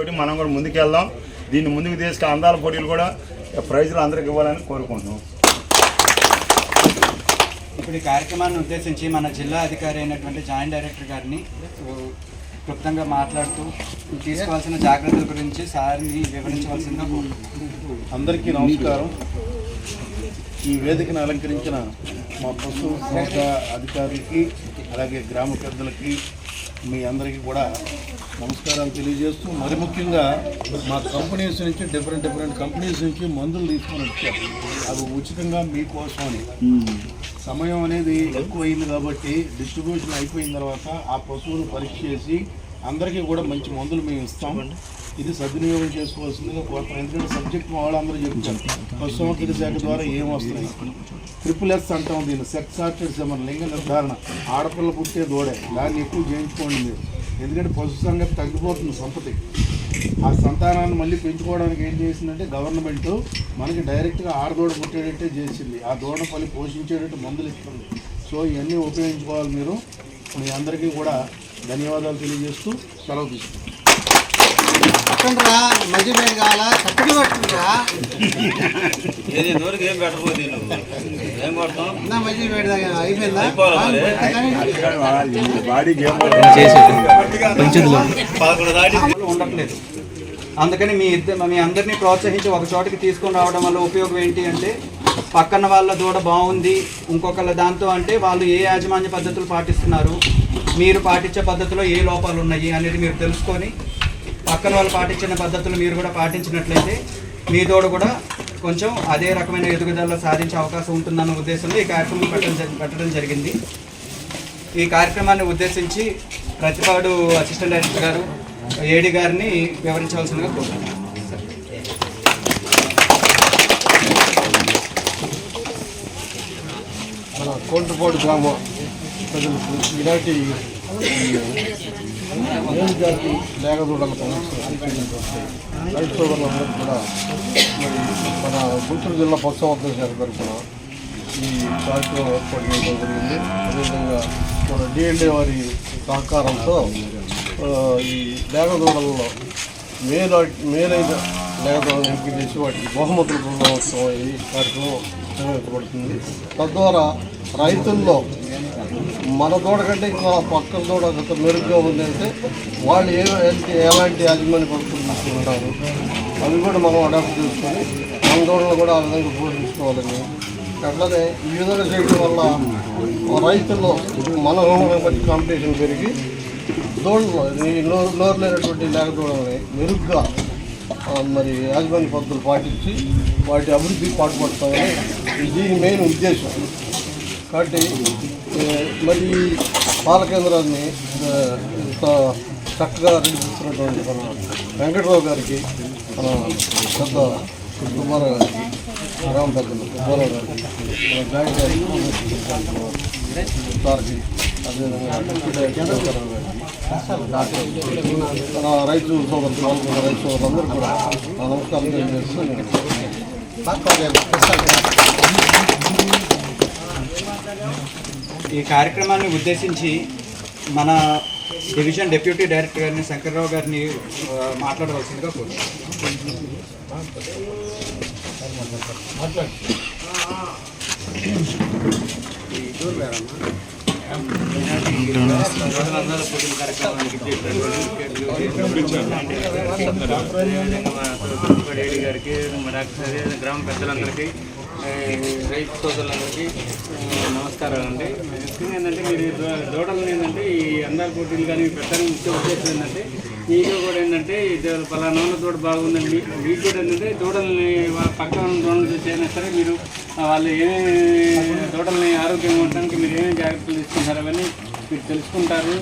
తోటి మనం కూడా ముందుకెళ్దాం. దీన్ని ముందుకు తీసుకు అందాల పోటీలు కూడా ప్రైజులు అందరికి ఇవ్వాలని కోరుకుంటున్నాం. ఇప్పుడు ఈ కార్యక్రమాన్ని ఉద్దేశించి మన జిల్లా అధికారి అయినటువంటి జాయింట్ డైరెక్టర్ గారిని క్లుప్తంగా మాట్లాడుతూ తీసుకోవాల్సిన జాగ్రత్తల గురించి సార్ని వివరించవలసిందిగా. అందరికీ నమస్కారం. ఈ వేదికను అలంకరించిన మా పశు సంస్థ అధికారులకి అలాగే గ్రామ పెద్దలకి మీ అందరికీ కూడా నమస్కారాలు తెలియజేస్తూ మరి ముఖ్యంగా మా కంపెనీస్ నుంచి డిఫరెంట్ డిఫరెంట్ కంపెనీస్ నుంచి మందులు తీసుకొని వచ్చారు. అవి ఉచితంగా మీకోసం అని సమయం అనేది ఎక్కువ అయింది కాబట్టి డిస్ట్రిబ్యూషన్ అయిపోయిన తర్వాత ఆ పశువును పరీక్ష చేసి అందరికీ కూడా మంచి మందులు మేము ఇస్తాం. ఇది సద్వినియోగం చేసుకోవాల్సిందిగా కోరుతాం ఎందుకంటే సబ్జెక్ట్ వాళ్ళందరూ చెప్తారు. పశు శాఖ ద్వారా ఏం వస్తున్నాయి? ట్రిపుల్ ఎస్ అంటాం దీన్ని. సెక్స్ సార్టెడ్ సెమన్ లింగ నిర్ధారణ. ఆడపిల్ల పుట్టే దూడే. దాన్ని ఎక్కువ చేయించుకోండి మీరు. ఎందుకంటే పశు సంగతి తగ్గిపోతుంది సంపతి. ఆ సంతానాన్ని మళ్ళీ పెంచుకోవడానికి ఏం చేసిందంటే గవర్నమెంట్ మనకి డైరెక్ట్గా ఆడదోడ పుట్టేటట్టే చేసింది. ఆ దూడ పల్లి పోషించేటట్టు మందులు ఇస్తుంది. సో ఇవన్నీ ఉపయోగించుకోవాలి మీరు. మీ అందరికీ కూడా ధన్యవాదాలు తెలియజేస్తూ సెలవు తీసుకుంటాం పట్టండిరా మంచి పేరు కావాలా చక్కటి పట్టుండ్రా ఏది నూరికి ఏం పెట్టకపోతే ఏం కొడతాం నా అయిపోయిందా? ఉండట్లేదు. అందుకని మీ ఇద్దరు మీ అందరినీ ప్రోత్సహించి ఒక చోటికి తీసుకొని రావడం వల్ల ఉపయోగం ఏంటి అంటే పక్కన వాళ్ళ దూడ బాగుంది ఇంకొకళ్ళ దాంతో అంటే వాళ్ళు ఏ యాజమాన్య పద్ధతులు పాటిస్తున్నారు మీరు పాటించే పద్ధతిలో ఏ లోపాలు ఉన్నాయి అనేది మీరు తెలుసుకొని పక్కన వాళ్ళు పాటించిన పద్ధతులు మీరు కూడా పాటించినట్లయితే మీ తోడు కూడా కొంచెం అదే రకమైన ఎదుగుదల సాధించే అవకాశం ఉంటుందన్న ఉద్దేశంలో ఈ కార్యక్రమం పెట్టడం పెట్టడం జరిగింది. ఈ కార్యక్రమాన్ని ఉద్దేశించి ప్రతిపాడు అసిస్టెంట్ డైరెక్టర్ గారు ఏడి గారిని వివరించవలసిందిగా కోరుతున్నాను. మన కోటపాడు గ్రామ ప్రజలకు ఇలాంటి మేలు జాతి లేగదూడల రైతు సోదరులందరికీ కూడా మన గుంటూరు జిల్లా పశుసంవర్ధక శాఖ తరఫున ఈ కార్యక్రమం ఏర్పాటు చేయడం జరిగింది అదేవిధంగా మన డిఎండే వారి సహకారంతో ఈ లేగదూడలలో మేలు మేలైన లేగదూడలను ఎంపిక చేసి వాటికి బహుమతులు బృందోత్సవం ఈ కార్యక్రమం నిర్వహించబడుతుంది. తద్వారా రైతుల్లో మన దూడ కంటే ఇంకా పక్కన దూడ కొంత మెరుగ్గా ఉందంటే వాళ్ళు ఏ ఎలాంటి ఎలాంటి యాజమాన్య పద్ధతులు తీసుకుంటారు అవి కూడా మనం అడాప్ట్ చేసుకొని మన దూడలు కూడా ఆ విధంగా పోషించుకోవాలని. అట్లానే ఈ విధంగా చేయడం వల్ల రైతుల్లో మన బట్టి కాంపిటీషన్ పెరిగి దూడలు నోరు నోరు లేనటువంటి లేక దూడలని మెరుగ్గా మరి యాజమాన్య పద్ధతులు పాటించి వాటి అభివృద్ధి పాటుపడతామని ఇది మెయిన్ ఉద్దేశం. కాబట్టి మరి పాల కేంద్రాన్ని ఇంత చక్కగా నడిపిస్తున్నటువంటి మన వెంకటరావు గారికి మన పెద్ద సుబ్బారావు గారికి గ్రామ పెద్దలు సుబ్బారావు గారికి మన బ్యాంక్ గారికి సార్కి అదేవిధంగా డిప్యూటీ గారికి మన రైతు సోదరులు పాల్గొన్న రైతు సోదరులందరూ కూడా నా నమస్కారం తెలియజేస్తూ ఈ కార్యక్రమాన్ని ఉద్దేశించి మన డివిజన్ డిప్యూటీ డైరెక్టర్ గారిని శంకర్రావు గారిని మాట్లాడవలసిందిగా కోరుతున్నాను. కార్యక్రమానికి గారికి గ్రామ పెద్దలందరికీ రైతు సోదరులందరికీ ఆ, నమస్కారం అండి ముఖ్యంగా ఏంటంటే మీరు దో- దూడలు ఏంటంటే ఈ అందాల పోటీలు కానీ పెట్టడానికి ముఖ్య ఉద్దేశం ఏంటంటే మీకు కూడా ఏంటంటే ఇది పలానా వాళ్ళ దూడ బాగుందండి మీకు కూడా ఏంటంటే దూడల్ని పక్కన దూడలు చూసి అయినా సరే మీరు వాళ్ళు ఏమేమి దూడల్ని ఆరోగ్యంగా ఉండడానికి మీరు ఏమేమి జాగ్రత్తలు తీసుకుంటారు అవన్నీ మీరు తెలుసుకుంటారు.